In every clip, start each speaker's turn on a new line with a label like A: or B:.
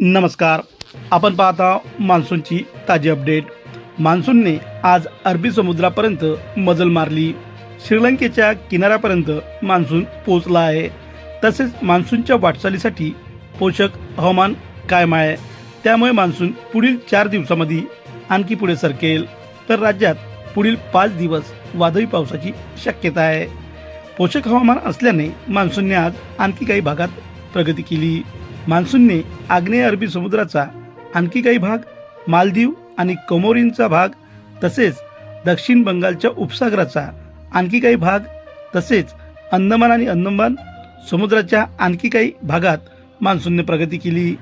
A: नमस्कार. आपण पाहता मान्सूनची ताजी अपडेट. मान्सूनने आज अरबी समुद्रापर्यंत मजल मारली. श्रीलंकेच्या किनाऱ्यापर्यंत मान्सून पोहोचला आहे. तसेच मान्सूनच्या वाटचालीसाठी पोषक हवामान कायम आहे. त्यामुळे मान्सून पुढील चार दिवसामध्ये आणखी पुढे सरकेल. तर राज्यात पुढील पाच दिवस वादळी पावसाची शक्यता आहे. पोषक हवामान असल्याने मान्सूनने आज आणखी काही भागात प्रगती केली. मान्सूनने आग्नेय अरबी समुद्राचा आणखी काही भाग मालदीव आणि कमोरींचा भाग तसेच दक्षिण बंगालच्या उपसागराचा आणखी काही भाग तसेच अंदमान आणि अंदमान समुद्राच्या आणखी काही भागात मान्सूनने प्रगती केली.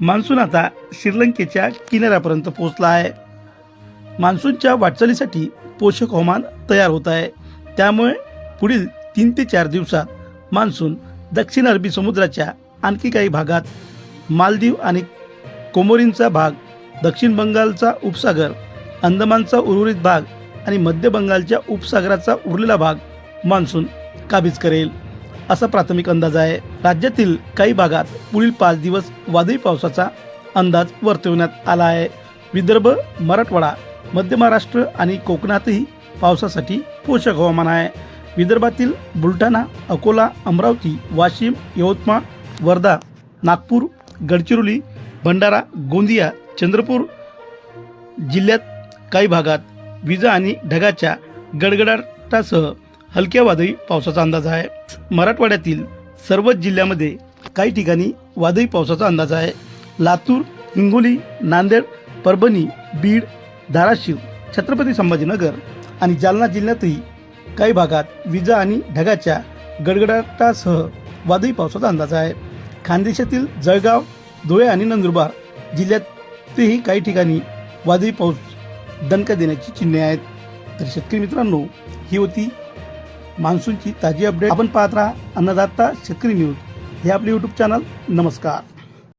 A: मान्सून आता श्रीलंकेच्या किनाऱ्यापर्यंत पोहोचला आहे मान्सूनच्या वाटचालीसाठी पोषक हवामान तयार होत आहे. त्यामुळे पुढील तीन ते चार दिवसात मान्सून दक्षिण अरबी समुद्राच्या आणखी काही भागात मालदीव आणि कोमोरींचा भाग दक्षिण बंगालचा उपसागर अंदमानचा उर्वरित भाग आणि मध्य बंगालच्या उपसागराचा उरलेला भाग मान्सून काबीज करेल. असा प्राथमिक अंदाज आहे. राज्यातील काही भागात पुढील पाच दिवस वादळी पावसाचा अंदाज वर्तवण्यात आला आहे. विदर्भ मराठवाडा मध्य महाराष्ट्र आणि कोकणातही पावसासाठी पोषक हवामान आहे. विदर्भातील बुलढाणा अकोला अमरावती वाशिम यवतमाळ वर्धा नागपूर गडचिरोली भंडारा गोंदिया चंद्रपूर जिल्ह्यात काही भागात विजा आणि ढगाच्या गडगडाटासह हलक्या वादळी पावसाचा अंदाज आहे. मराठवाड्यातील सर्वच जिल्ह्यामध्ये काही ठिकाणी वादळी पावसाचा अंदाज आहे. लातूर हिंगोली नांदेड परभणी बीड धाराशिव छत्रपती संभाजीनगर आणि जालना जिल्ह्यातही काही भागात विजा आणि ढगाच्या गडगडाटासह वादळी पावसाचा अंदाज आहे. खानदेशातील जळगाव धुळे आणि नंदुरबार जिल्ह्यातही काही ठिकाणी वादळी पाऊस दणका देण्याची चिन्हे आहेत. तर शेतकरी मित्रांनो ही होती मान्सूनची ताजी अपडेट. आपण पाहत राहा अन्नदाता शेतकरी न्यूज. हे आपले यूट्यूब चॅनल नमस्कार.